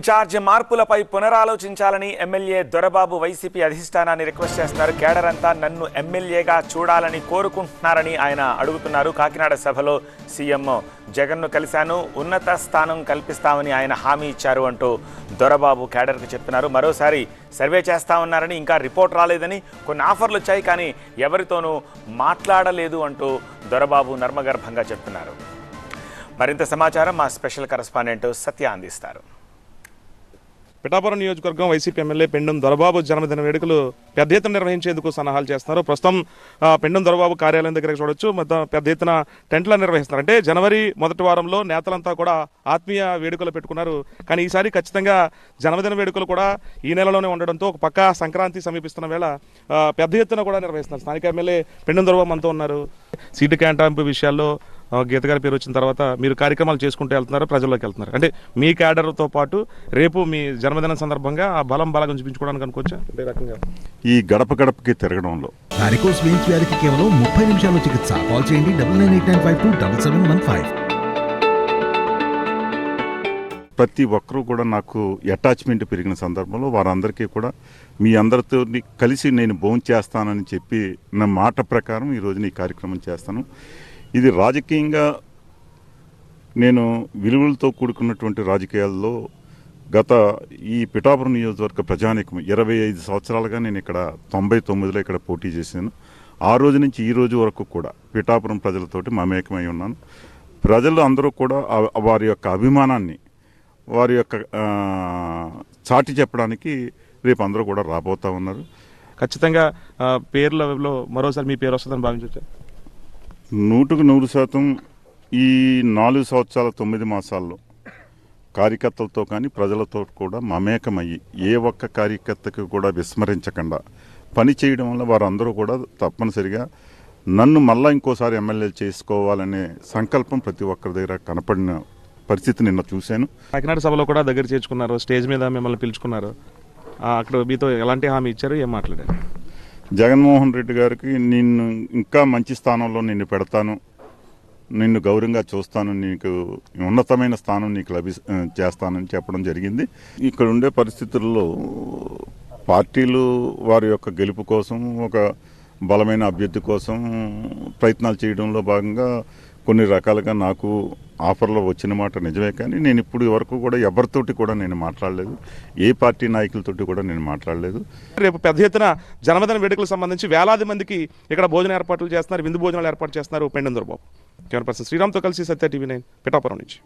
Incharge మార్పులపై పునరాలోచించాలని MLA Dorababu YCP అధిష్టానాన్ని రిక్వెస్ట్ చేస్తున్నారు. కేడర్ అంతా నన్ను ఎమ్మెల్యేగా చూడాలని కోరుకుంటున్నారని ఆయన అడుగుతున్నారు. కాకినాడ సభలో సీఎం జగన్ను కలిశాను. ఉన్నత స్థానం కల్పిస్తామని ఆయన హామీ ఇచ్చారు అంటూ దొరబాబు కేడర్కు చెప్తున్నారు. మరోసారి సర్వే చేస్తా ఉన్నారని ఇంకా రిపోర్ట్ రాలేదని కొన్ని ఆఫర్లు వచ్చాయి కానీ ఎవరితోనూ మాట్లాడలేదు అంటూ దొరబాబు నర్మగర్భంగా చెప్తున్నారు. మరింత సమాచారం మా స్పెషల్ కరస్పాండెంట్ సత్య అందిస్తారు. పిఠాపురం నియోజకవర్గం వైసీపీ ఎమ్మెల్యే పెండం దొరబాబు జన్మదిన వేడుకలు పెద్ద ఎత్తున నిర్వహించేందుకు సన్నాహాలు చేస్తున్నారు ప్రస్తుతం పెండం దొరబాబు కార్యాలయం దగ్గర చూడొచ్చు. మొత్తం పెద్ద ఎత్తున టెంట్లు నిర్వహిస్తున్నారు అంటే జనవరి మొదటి వారంలో నేతలంతా కూడా ఆత్మీయ వేడుకలు పెట్టుకున్నారు. కానీ ఈసారి ఖచ్చితంగా జన్మదిన వేడుకలు కూడా ఈ నెలలోనే ఉండడంతో ఒక పక్క సంక్రాంతి సమీపిస్తున్న వేళ పెద్ద ఎత్తున కూడా నిర్వహిస్తున్నారు. స్థానిక ఎమ్మెల్యే పెండం దొరబాబు మనతో ఉన్నారు. సీటు కేటాయింపు విషయాల్లో గీత గారి పేరు వచ్చిన తర్వాత మీరు కార్యక్రమాలు చేసుకుంటూ వెళ్తున్నారు ప్రజల్లోకి వెళ్తున్నారు. అంటే మీ క్యాడర్తో పాటు రేపు మీ జన్మదినం సందర్భంగా ఆ బలం బలం చూపించుకోవడానికి అనుకోవచ్చా? అంటే ఈ రకంగా. ఈ గడప గడపకి తిరగడంలో. వారికోస్ వెయిన్స్ వ్యాధికి కేవలం ముప్పై నిమిషాల్లో చికిత్స. కాల్ చేయండి double nine eight nine five two double seven one five. ప్రతి ఒక్కరూ కూడా నాకు అటాచ్మెంట్ పెరిగిన సందర్భంలో వారందరికీ కూడా మీ అందరితో కలిసి నేను భోజనం చేస్తానని చెప్పి నా మాట ప్రకారం ఈ రోజున ఈ కార్యక్రమం చేస్తాను. ఇది రాజకీయంగా నేను విలువలతో కూడుకున్నటువంటి రాజకీయాల్లో గత ఈ పిఠాపురం నియోజకవర్గ ప్రజానికం ఇరవై ఐదు సంవత్సరాలుగా నేను ఇక్కడ తొంభై తొమ్మిదిలో ఇక్కడ పోటీ చేశాను. ఆ రోజు నుంచి ఈ రోజు వరకు కూడా పిఠాపురం ప్రజలతోటి మమేకమై ఉన్నాను. ప్రజలు అందరూ కూడా వారి యొక్క అభిమానాన్ని వారి యొక్క చాటి చెప్పడానికి రేపు అందరూ కూడా రాబోతా ఉన్నారు. ఖచ్చితంగా పేర్లలో మరోసారి మీ పేరు వస్తుందని భావించవచ్చా నూటుకు నూరు శాతం ఈ నాలుగు సంవత్సరాల తొమ్మిది మాసాల్లో కార్యకర్తలతో కానీ ప్రజలతో కూడా మమేకమయ్యి ఏ ఒక్క కార్యకర్తకు కూడా విస్మరించకుండా పని చేయడం వల్ల వారందరూ కూడా తప్పనిసరిగా నన్ను మళ్ళా ఇంకోసారి ఎమ్మెల్యే చేసుకోవాలనే సంకల్పం ప్రతి ఒక్కరి దగ్గర కనపడిన పరిస్థితి నిన్న చూశాను. కాకినాడ సభలో కూడా దగ్గర చేర్చుకున్నారు. స్టేజ్ మీద మిమ్మల్ని పిలుచుకున్నారు. అక్కడ మీతో ఎలాంటి హామీ ఇచ్చారు ఏం మాట్లాడారు? జగన్మోహన్ రెడ్డి గారికి నిన్ను ఇంకా మంచి స్థానంలో నిన్ను పెడతాను నిన్ను గౌరవంగా చూస్తాను నీకు ఉన్నతమైన స్థానం నీకు లభి చేస్తానని చెప్పడం జరిగింది. ఇక్కడ ఉండే పరిస్థితుల్లో పార్టీలు వారి యొక్క గెలుపు కోసం ఒక బలమైన అభ్యర్థి కోసం ప్రయత్నాలు చేయడంలో భాగంగా కొన్ని రకాలుగా నాకు ఆఫర్లు వచ్చిన మాట నిజమే కానీ నేను ఇప్పుడు వరకు కూడా ఎవరితోటి కూడా నేను మాట్లాడలేదు. ఏ పార్టీ నాయకులతోటి కూడా నేను మాట్లాడలేదు. రేపు పెద్ద ఎత్తున జన్మదిన వేడుకలకు సంబంధించి వేలాది మందికి ఇక్కడ భోజన ఏర్పాట్లు చేస్తున్నారు విందు భోజనాలు ఏర్పాటు చేస్తున్నారు పెండం దొరబాబు కెమెరా పర్సన్ శ్రీరామ్తో కలిసి సత్య టీవీ నైన్ పిఠాపురం నుంచి.